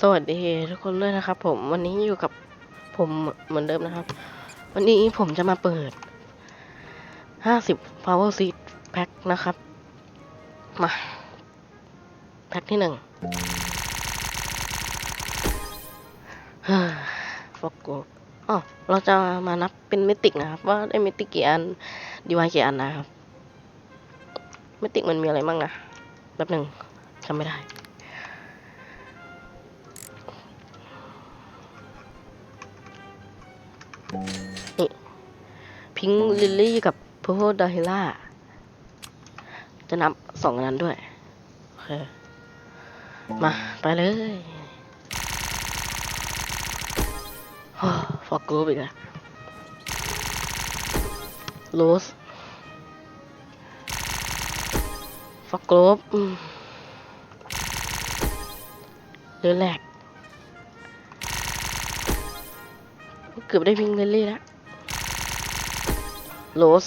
สวัสดีทุกคนด้วยนะครับ ผมวันนี้อยู่กับผมเหมือนเดิมนะครับ วันนี้ผมจะมาเปิด 50 power seed pack นะครับ มา แพ็คที่หนึ่งฟอกโกอ๋อเราจะมานับเป็นมิติกนะครับ ว่าได้มิติกกี่อันดีวายกี่อันนะครับมิติกมันมีอะไรบ้างนะแป๊บหนึ่งจำไม่ได้ นี่พิงลิลลี่กับพ u โ d ดาฮิล่า จะนับสองนั้นด้วย โอเค มา ไปเลยฟอกกูอีกแล้วโรสฟอกกูอืมเรือแหลก กือบได้พิงลิลลี่แล้วโรส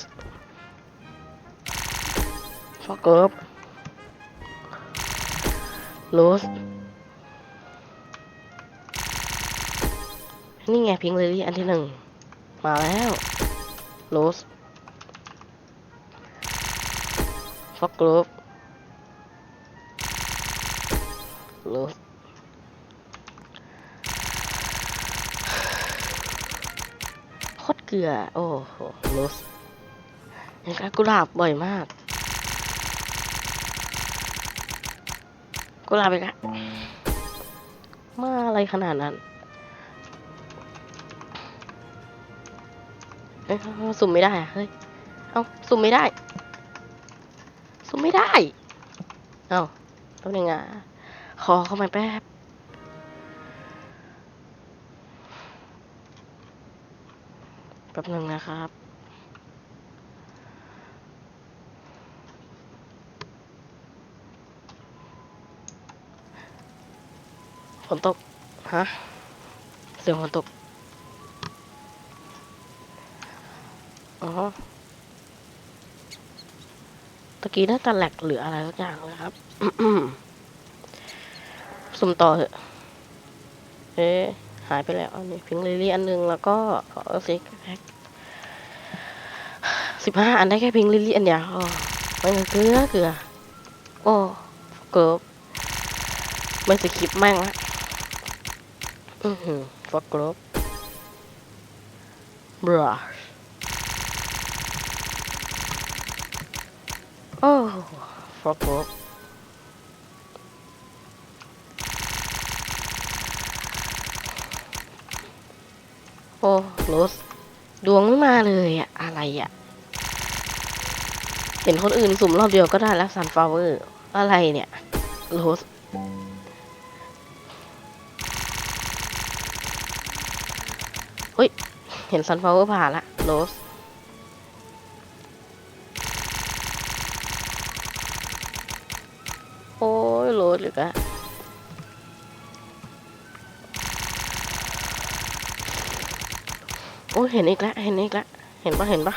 ฟอกเกิร์บโรสนี่ไงพิงลิลลี่อันที่หนึ่งมาแล้วโรสฟอกเกิร์บโรส โคตรเกลือโอ้โหโรสยังกับกุหลาบบ่อยมาก กุหลาบอีกแล้วมาอะไรขนาดนั้นเอ้ยสุ่มไม่ได้อะเฮ้ย เอาสุ่มไม่ได้ สุ่มไม่ได้ เอาตัวหนึ่งอะขอเข้ามาแป๊บ แป๊บหนึ่งนะครับ ฝนตก ฮะ เสียงฝนตก อ๋อ ตะกี้น่าจะแหลกหรืออะไรสักอย่างเลยครับ สุ่มต่อเถอะ เอ๊ะ หายไปแล้วอันนี้พิงลิลี่อันหนึงแล้วก็ขอซิกแพ็คสิบห้าอันได้แค่พิงลิลี่อันเดียวอ๋อไม่เกลือเกลือโอ้เกือบไม่สคริปแม่งละอือหือฟักกรอบบรัชโอ้ฟักกรอบ อ้รสดวงไม่มาเลยอะอะไรอะเห็นคนอื่นสุ่มรอบเดียวก็ได้แล้วซันฟลาวเวอร์อะไรเนี่ยโรสเฮ้ย เห็นซันฟลาวเวอร์ผ่านละโรสโอ้ยโรสหรือกะ โอ้เห็นอีกแล้วเห็นอีกแล้วเห็นปะเห็นปะ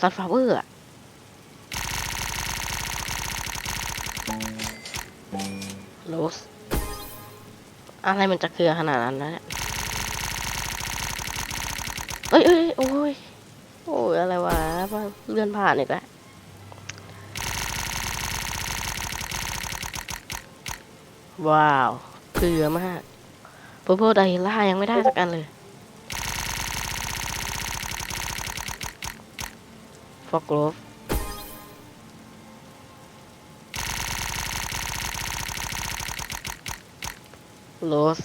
ซันฟลาเวอร์อะโรสอะไรมันจะเกลือขนาดนั้นนะเนี่ยเอ้ยเอ้ยโอ้ยโอ้ยอะไรวะมาเลื่อนผ่านอีกแล้วว้าวเกลือมากโปโปไดล่ายังไม่ได้สักอันเลย ฟอกโกรฟโรส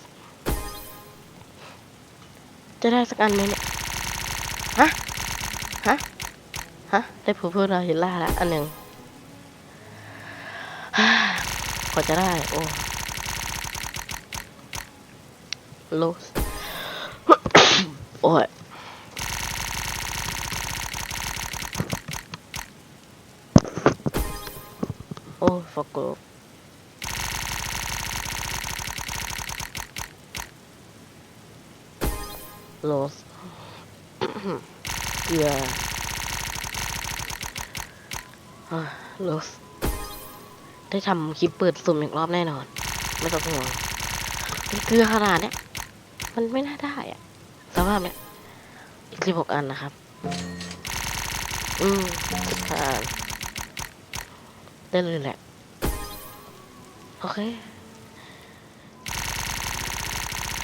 จะได้สักอันไหมเนี่ย ฮะ ฮะ ฮะ ได้พูพูดเราเห็นล่าแล้วอันหนึ่งฮ่ากว่าจะได้ โอ้โรสโอ้ย ฟอกกโรสเกลืออะโรสได้ทำคลิปเปิดสุ่มอีกรอบแน่นอน ไม่ต้องห่วงเป็นเกลือขนาดเนี้ย มันไม่น่าได้อะสภาพเนี้ยอีกสิบหกอันนะครับ อืมผ่านได้เลยแหละ โอเค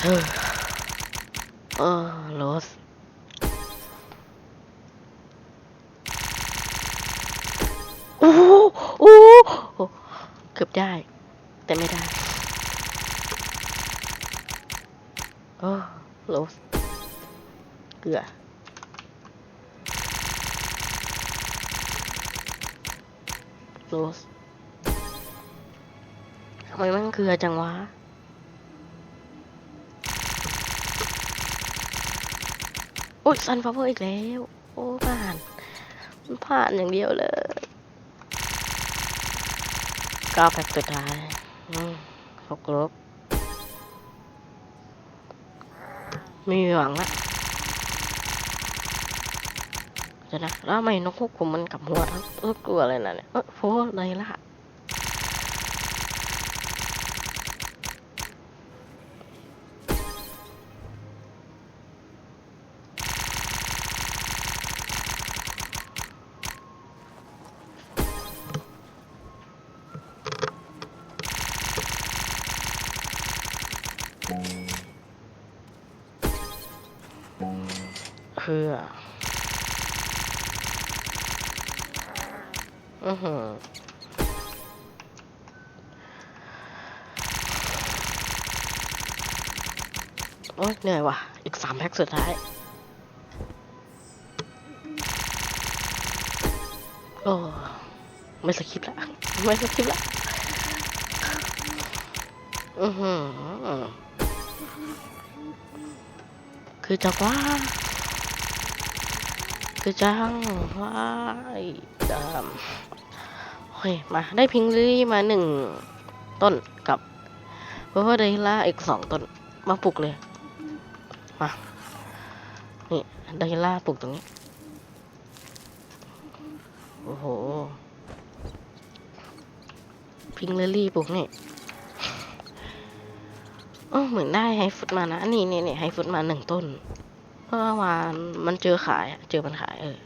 เฮ้อเออโรสโอ้โหโอ้เกือบได้ แต่ไม่ได้โอ้โรสเกลือโรสำไมมันเกลือจังวะโอ้ยซันฟาเวอร์อีกแล้ว โอ้ผ่านมันผ่านอย่างเดียวเลยเก้าแพ็คสุดท้ายหกลบไมมีหวังละเดี๋ยวนะแล้วทำไมนกควบคุมมันกลับหัวทั้งทุกตัวเลยนะเนี่ยเอ้โฟอะไรล่ะ เพื่ออือหือโอ๊ยเหนื่อยว่ะ อีกสามแพ็คสุดท้าย โอ้ ไม่สคิปละ ไม่สคิปละ อือหือคือจะว่า คือจังว้ายดำโอเคมาได้พิงลี่มาหนึ่งต้นกับเพราะว่าไดล่าอีกสองต้นมาปลูกเลย มานี่ไดล่าปลูกตรงนี้ โอ้โห พิงเลลี่ปลูกนี่เออเหมือนได้ไฮฟุตมานะ นี่นี่นี่ไฮฟุตมาหนึ่งต้น เมื่อวานมันเจอขาย เจอมันขายเออ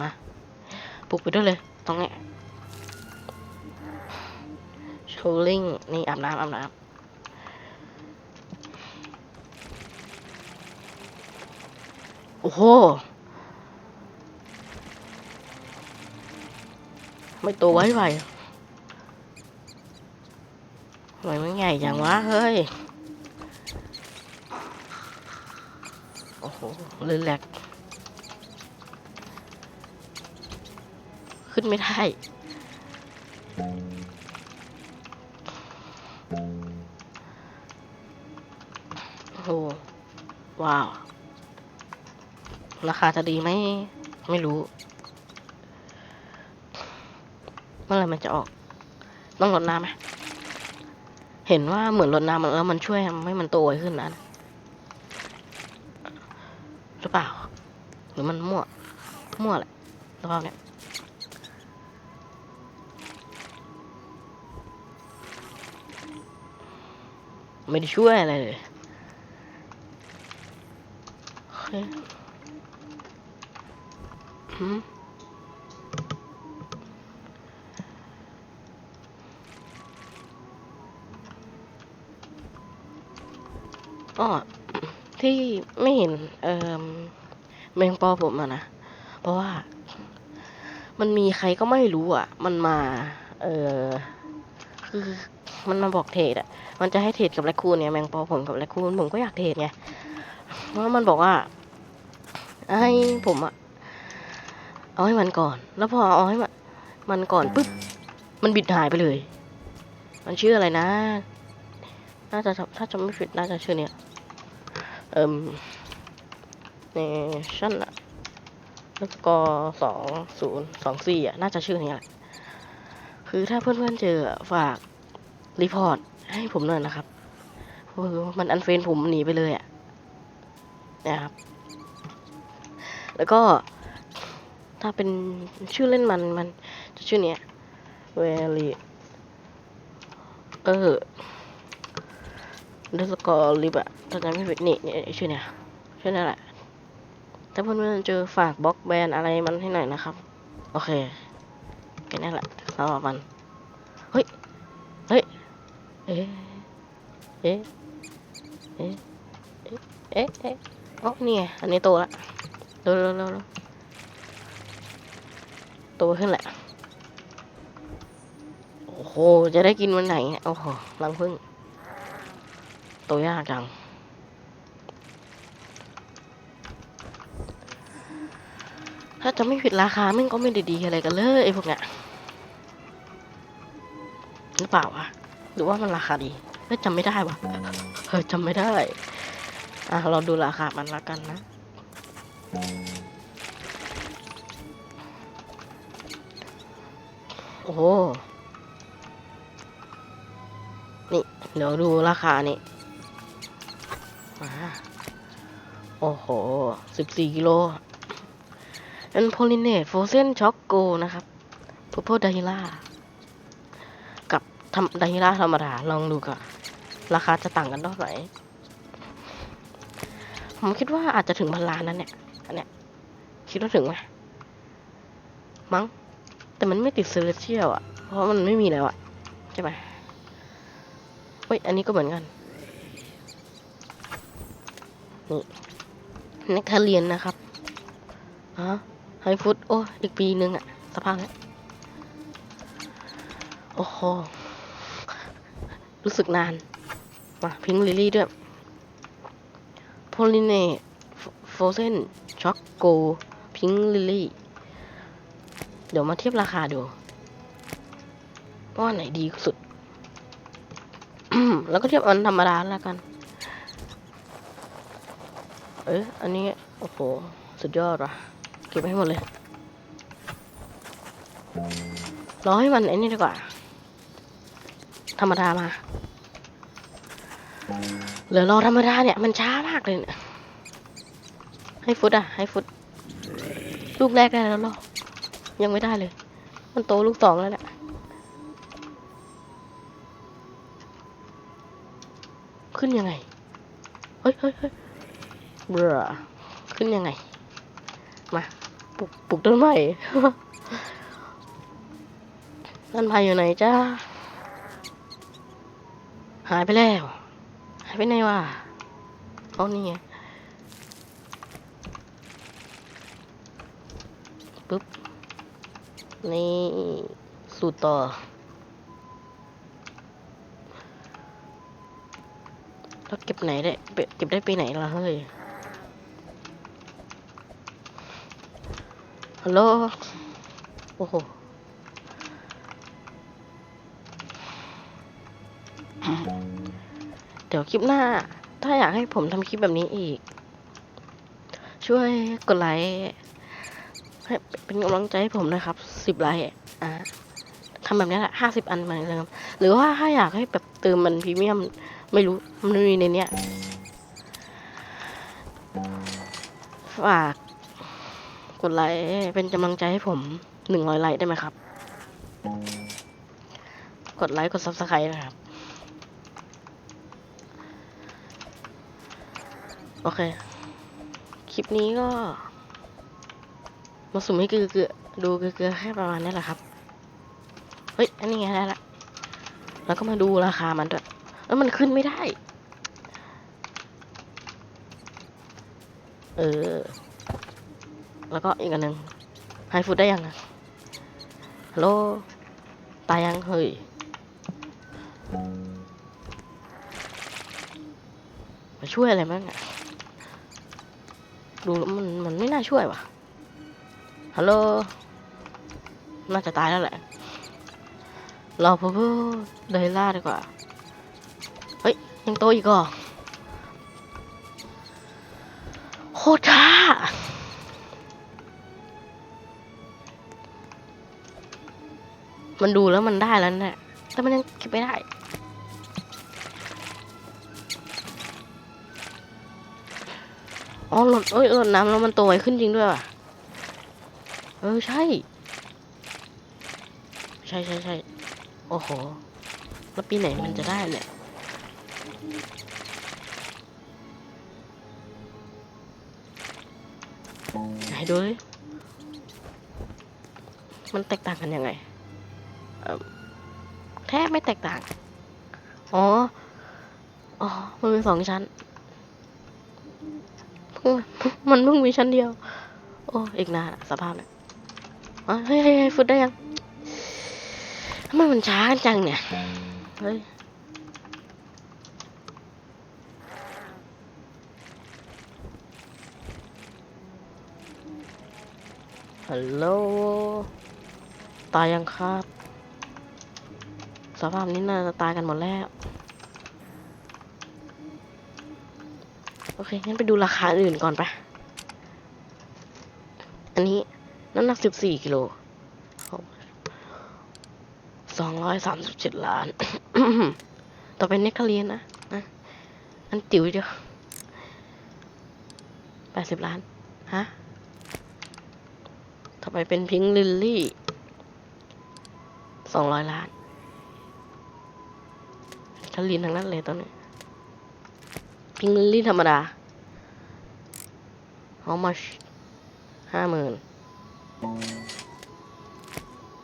มาปลุกไปด้วยเลยตรงนี้โชว์ลิงนี่อาบน้ำอาบน้ำโอ้โห ไม่โตไว้ไวทำไมมันใหญ่จังวะ เฮ้ย อ้โหเลยแหลกขึ้นไม่ได้โอ้โหว้าว ราคาจะดีไหมไม่รู้ เมื่อไหรมันจะออก ต้องรดน้ำไหมเห็นว่าเหมือนรดน้ำแล้วมันช่วยทำให้มันโตไวขึ้นนะ หรือเปล่า หรือมันมั่ว มั่วแหละสภาพเนี้ยไม่ได้ช่วยอะไรเลยอืมอ๋อที่ไม่เห็น เอ่อ แมงปอผมอะนะ เพราะว่า มันมีใครก็ไม่รู้อะมันมา เออคือมันมาบอกเทรดอะมันจะให้เทรดกับแรคคูนเนี่ยแมงปอผมกับแรคคูนผมก็อยากเทรดไงเพราะมันบอกว่าให้ผมอะเอาให้มันก่อน แล้วพอเอาให้มันมันก่อนปุ๊บมันบิดหายไปเลย มันชื่ออะไรนะ น่าจะถ้าจำไม่ผิดน่าจะชื่อเนี้ยเอ่ม เนชั่นอะแล้วก็สองศูนย์สองสี่อะ น่าจะชื่อนี้แหละ คือถ้าเพื่อนๆเจอฝากรีพอร์ตให้ผมหน่อยนะครับคือมันอันเฟนผมหนีไปเลยอะนะครับ แล้วก็ถ้าเป็นชื่อเล่นมันมันจะชื่อเนี้ยเวลีเออเดสกอร์ลิบอะถ้าจำไม่ผิดนี่นี่ชื่อเนี่ยชื่อนั่นแหละ ถ้าเพื่อนๆเจอฝากบล็อกแบนอะไรมันให้หน่อยนะครับ โอเคแค่นั้แหละสำหรับมัน เฮ้ย เฮ้ย เอ๊ะ เอ๊ะ เอ๊ะ เอ๊ะ เอ๊ะเอ๋อนี่ไง อันนี้โตละเร็วเร็วเร็วเร็วโตขึ้นแหละ โอ้โห จะได้กินวันไหนเนี่ยโอ้โหรังพึ่งโตยากจัง ถ้าจะไม่ผิดราคาม่งก็ไม่ได้ดีอะไรกันเลยไอ้พวกเนี้ยหรือเปล่าวะหรือว่ามันราคาดีเฮ้ยจำไม่ได้วะเฮ้ยจำไม่ได้อะเราดูราคามันละกันนะโอ้โหนี่เดี๋ยวดูราคานี่มาโอ้โหสิบสี่กิโล เป็นโพลิเนตโฟเซนช็อกโกนะครับพวกพวกไดฮิล่ากับทำไดฮิล่าธรรมดาลองดูก่อนราคาจะต่างกันเท่าไหร่ผมคิดว่าอาจจะถึงพันล้านนั้นเนี่ยอันเนี้ยคิดว่าถึงไหมมั้งแต่มันไม่ติดเซเลเชียลอะ เพราะมันไม่มีแล้วอะ ใช่ไหมเฮ้ย อันนี้ก็เหมือนกัน นี่นักเรียนนะครับ ฮะ ไฮฟุต โอ้อีกปีนึงอะสภาพเนี้ยโอ้โห รู้สึกนาน มาพิงลิลี่ด้วยโพลิเนโฟเซนช็อกโก พิงลิลี่ เดี๋ยวมาเทียบราคาดูว่าไหนดีสุด แล้วก็เทียบอันธรรมดาแล้วกัน เอ้ยอันนี้ โอ้โห สุดยอดว่ะ ก็บให้หมดเลย รอให้มันไอ้นี่ดีกว่า ธรรมดามา เหลือรอธรรมดาเนี่ย มันช้ามากเลยเนี่ย ให้ฟุตอะ ให้ฟุต ลูกแรกได้แล้วหรอ ยังไม่ได้เลย มันโตลูกสองแล้วแหละขึ้นยังไง เฮ้ยเฮ้ยเฮ้ยเบื่อขึ้นยังไง มา ปลูกปลูกต้นไม้ต้นไม้อยู่ไหนจ้าหายไปแล้ว หายไปไหนวะเอานี่ไงปึ๊บนี่สูตรต่อ แล้วเก็บไหนได้ เก็บเก็บได้ปีไหนล่ะเฮ้ย ฮัลโหล โอ้โห เดี๋ยวคลิปหน้า ถ้าอยากให้ผมทำคลิปแบบนี้อีก ช่วยกดไลค์ให้เป็นกำลังใจให้ผมนะครับ สิบไลค์ อ่าทำแบบนี้แหละห้าสิบอันเหมือนเดิมหรือว่าถ้าอยากให้แบบเติมมันพรีเมียม ไม่รู้ มันมีในเนี้ยฝาก กดไลค์เป็นกำลังใจให้ผมหนึ่งร้อยไลค์ได้ไหมครับ กดไลค์กดซับสไครต์นะครับ โอเค คลิปนี้ก็ มาสุ่มให้เกลือๆดูเกลือๆแค่ประมาณนี้แหละครับ เฮ้ย อันนี้ไงได้ละ แล้วก็มาดูราคามันด้วยแล้วมันขึ้นไม่ได้ เออ แล้วก็อีกอันหนึ่งไฮฟูดได้ยังอะฮัลโหล ตายยังเฮ้ย มาช่วยอะไรบ้างอะดูมันมันไม่น่าช่วยว่ะ ฮัลโหล น่าจะตายแล้วแหละ รอพวกเดล่าดีกว่า เฮ้ย ยังโตอีกเหรอโคตรช้า มันดูแล้วมันได้แล้วนะ แต่มันยังเก็บไม่ได้ อ๋อหล่นเอ้ยหล่นน้ำแล้วมันโตไวขึ้นจริงด้วยว่ะ เออใช่ ใช่ใช่ใช่โอ้โห แล้วปีไหนมันจะได้เนี่ยไหนดูมันแตกต่างกันยังไง แทบไม่แตกต่าง อ๋อ อ๋อ มันมีสองชั้น มันเพิ่งมีชั้นเดียว โอ้ อีกนานอะสภาพเนี่ยเฮ้ยเฮ้ยเฮ้ยฟุตได้ยังทำไมมันช้าจังเนี่ย เฮ้ยฮัลโหล ตายยังครับ สภาพนี้น่าจะตายกันหมดแล้ว โอเค งั้นไปดูราคาอื่นก่อนไปะอันนี้น้ำหนักสิบสี่กิโลสองร้อยสามสิบเจ็ดล้าน ต่อไปเนคคาเรียนนะนะ อันติ๋วเดียวแปดสิบล้าน ฮะ ต่อไปเป็นพิงค์ลิลลี่สองร้อยล้าน คาเรียนทั้งนั้นเลยตอนนี้พิงลิลลี่ธรรมดา how much ห้าหมื่น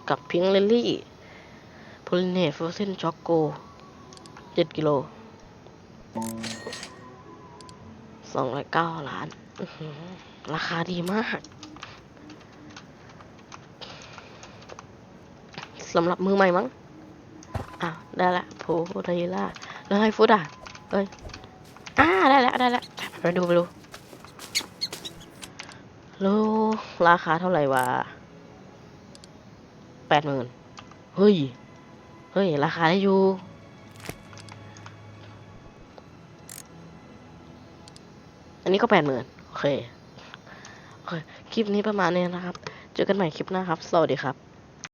กับพิงค์ลิลลี่โพลิเนฟเซนช็อกโกเจ็ดกิโลสองร้อยเก้าล้าน ราคาดีมากสำหรับมือใหม่มั้ง ได้ละโพไดล่าแล้วให้ฟุตอะเอ้ยอ่าได้แล้วได้แล้วไปดูไปดูรู้ราคาเท่าไหร่วะแปดหมื่นเฮ้ย เฮ้ย ราคาได้อยู่อันนี้ก็แปดหมื่นโอเค โอเค คลิปนี้ประมาณนี้นะครับ เจอกันใหม่คลิปหน้าครับ สวัสดีครับ